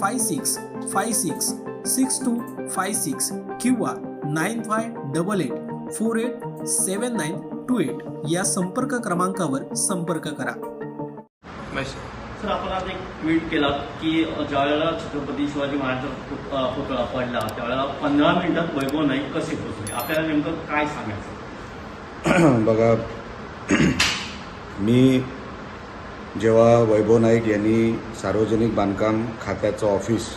five six five six six two five six किंवा nine five double eight four eight seven nine two eight या संपर्क क्रमांकावर संपर्क करा. सर आपण आज एक ट्विट केला की ज्यावेळेला छत्रपती शिवाजी महाराजांचा पुतळा पडला त्यावेळेला पंधरा मिनिटात वैभव नाईक कसे पोहोचले? आपल्याला नेमकं काय सांगायचं? बघा मी जेव्हा वैभव नाईक यांनी सार्वजनिक बांधकाम खात्याचं ऑफिस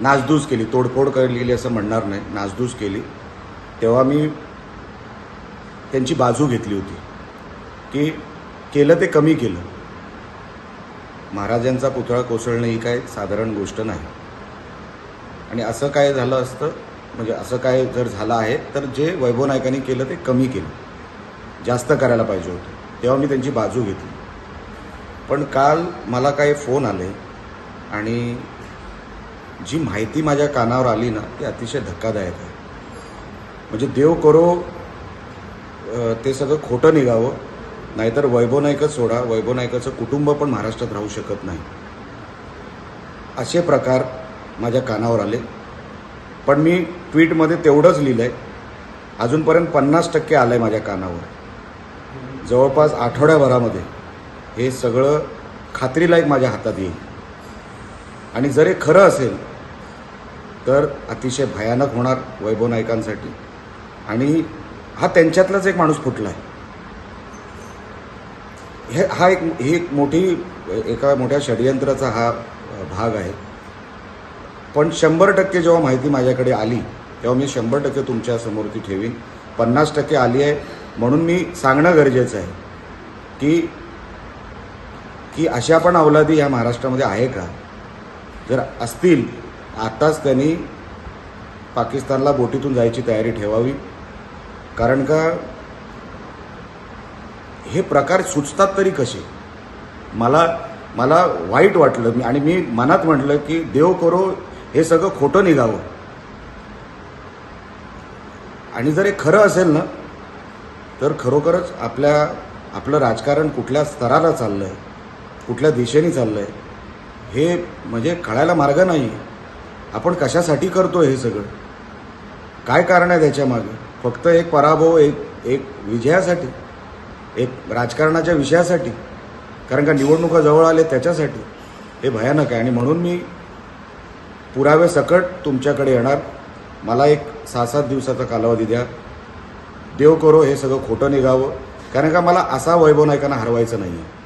नासधूस केली तोडफोड केली असं म्हणणार नाही नासधूस केली तेव्हा मी त्यांची बाजू घेतली होती की केलं ते कमी केलं. महाराजांचा पुतळा कोसळणं ही काय साधारण गोष्ट नाही. आणि असं काय झालं असतं म्हणजे असं काय जर झालं आहे तर जे वैभव नायकांनी केलं ते कमी केलं जास्त करायला पाहिजे होतं तेव्हा मी त्यांची बाजू घेतली. पण काल मला काही फोन आले आणि जी माहिती माझ्या कानावर आली ना ती अतिशय धक्कादायक आहे. म्हणजे देव करो ते सगळं खोटं निघावं नाहीतर वैभव नायकच सोडा वैभव नायकाचं कुटुंब पण महाराष्ट्रात राहू शकत नाही. असे प्रकार माझ्या कानावर आले. पण मी ट्विटमध्ये तेवढंच लिहिलं आहे अजूनपर्यंत पन्नास टक्के आलं आहे माझ्या कानावर. जवळपास आठवड्याभरामध्ये. हे सगळं खात्रीलायक माझ्या हातात येईल. आणि जर हे खरं असेल तर अतिशय भयानक होणार वैभव नायकांसाठी. आणि हा त्यांच्यातलाच एक माणूस फुटला आहे हे हा एक ही एक मोठी एका मोठ्या षडयंत्राचा हा भाग आहे. पण शंभर टक्के जेव्हा माहिती माझ्याकडे आली तेव्हा मी शंभर टक्के तुमच्यासमोर ती ठेवीन. पन्नास टक्के आली आहे म्हणून मी सांगणं गरजेचं आहे की की अशा पण अवलादी ह्या महाराष्ट्रामध्ये आहे का? जर असतील आत्ताच त्यांनी पाकिस्तानला बोटीतून जायची तयारी ठेवावी. कारण का हे प्रकार सुचतात तरी कसे? मला मला वाईट वाटलं. मी आणि मी मनात म्हटलं की देव करो हे सगळं खोटं निघावं. आणि जर हे खरं असेल ना तर खरोखरच आपल्या आपलं राजकारण कुठल्या स्तराला चाललं आहे कुठल्या दिशेने चाललं आहे हे म्हणजे कळायला मार्ग नाही आपण कशासाठी करतो हे सगळं? काय कारण आहे त्याच्यामागे फक्त एक पराभव एक एक विजयासाठी? एक राजकारणाच्या विषयासाठी? कारण का निवडणुका जवळ आले त्याच्यासाठी? हे भयानक आहे. आणि म्हणून मी पुरावे सकट तुमच्याकडे येणार. मला एक सहा सात दिवसाचा कालावधी द्या. देव करो हे सगळं खोटं निघावं. कारण का मला असा वैभव नायकांना हरवायचं नाही आहे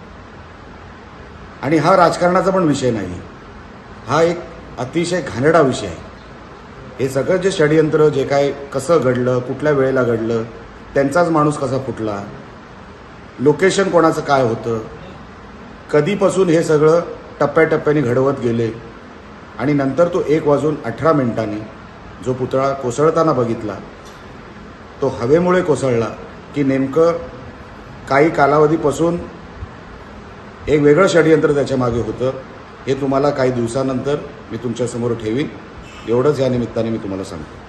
आणि हा राजकारणाचा पण विषय नाही. हा एक अतिशय घाणडा विषय आहे. हे सगळं जे षडयंत्र जे काय कसं घडलं कुठल्या वेळेला घडलं त्यांचाच माणूस कसा फुटला लोकेशन कोणाचं काय होतं कधीपासून हे सगळं टप्प्याटप्प्याने घडवत गेले आणि नंतर तो एक वाजून अठरा मिनिटांनी जो पुतळा कोसळताना बघितला तो हवेमुळे कोसळला की नेमकं काही कालावधीपासून एक वेगळं षडयंत्र त्याच्यामागे होतं. हे तुम्हाला काही दिवसानंतर मी तुमच्यासमोर ठेवीन. एवढंच या निमित्ताने मी तुम्हाला सांगतो.